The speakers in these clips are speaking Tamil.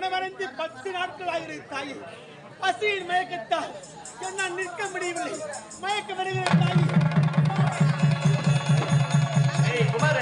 மனமறைந்து பத்து நாட்கள் ஆகிறது தாயி. பசியின் மயக்கத்தால் என்னால் நிற்க முடியவில்லை. மயக்க வருகிற தாயி குமார.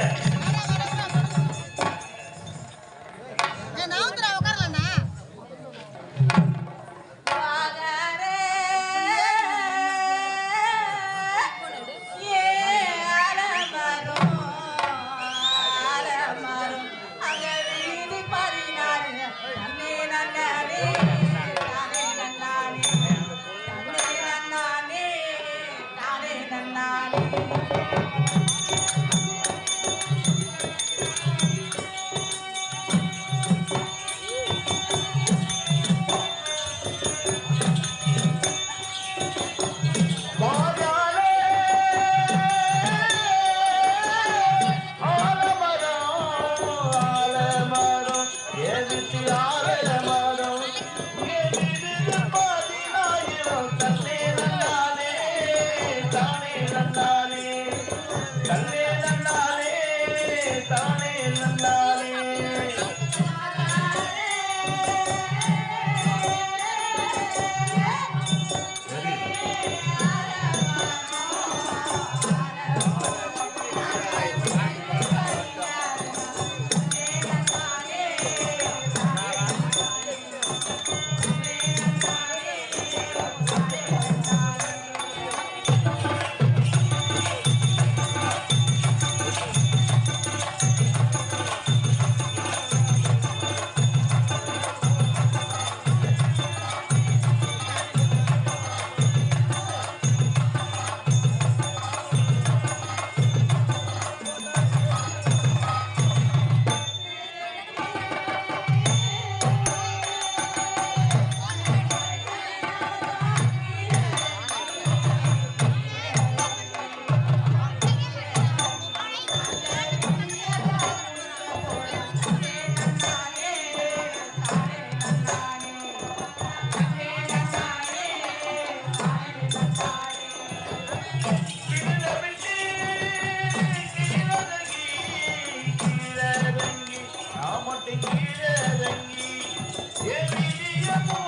பதினாயிரம் தந்தை 天地的眼光。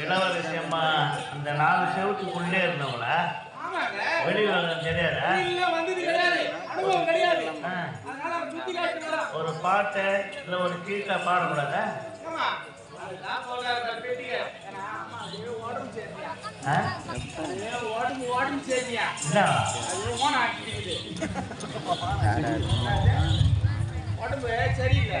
இளவரசியம்மா இந்த நாலு செவத்துக்குள்ளே இருந்தவங்கள வெளியே தெரியாதா? ஒரு பாட்டு இல்லை ஒரு கீட்டை பாடக்கூடாதா? உடம்பு சரியில்லை.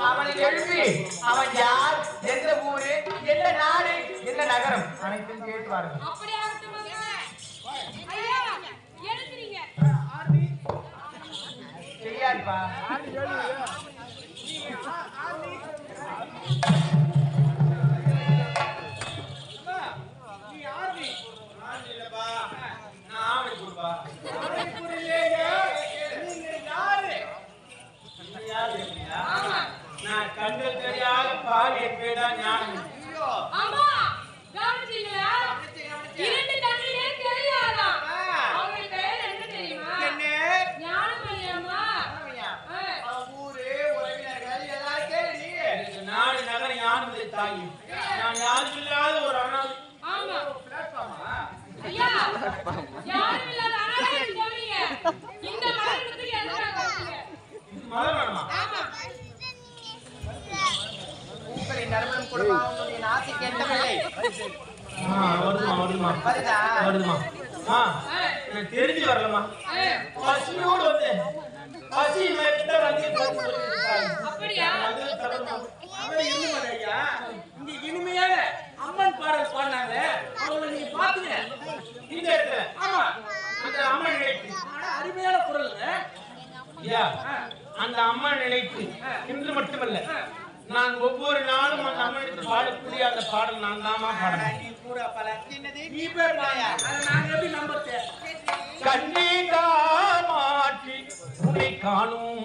அவனை எழுப்பி அவன் யார்? எந்த ஊரு? எந்த நாடு? எந்த நகரம்? அனைத்தும் கேட்டு பாருங்க தாயி நான் யாரும் இல்லாத ஒரு அனாதை. ஆமா. பிளாட்ஃபார்மா ஐயா யாரும் இல்லாத அனாதை இந்த ஆ, வருதுமா வருதுமா வருதா? வருதுமா ஆ. எனக்கு தெரிஞ்சு வரலமா. பசியோடு வந்து பசி மேட்ட வந்து அப்படியா? அப்படி அம்மன் பாடல் பாடினாங்க அவங்கள நீங்க பாத்துங்க. இந்த இடத்துல ஆமா. அந்த அம்மன் நிலைக்கு ஆனா அருமையான குரலுங்க. ஐயா அந்த அம்மன் நிலைக்கு இன்று மட்டுமல்ல. நான் ஒவ்வொரு நாளும் அந்த அம்மனுக்கு பாடக்கூடிய அந்த பாடல் நான் தாமா பாடுறேன் நீ பேர் பாயா அதை நாங்க எப்படி நம்புறது? கண்ணீர் காமாட்சி உன்னை காணும்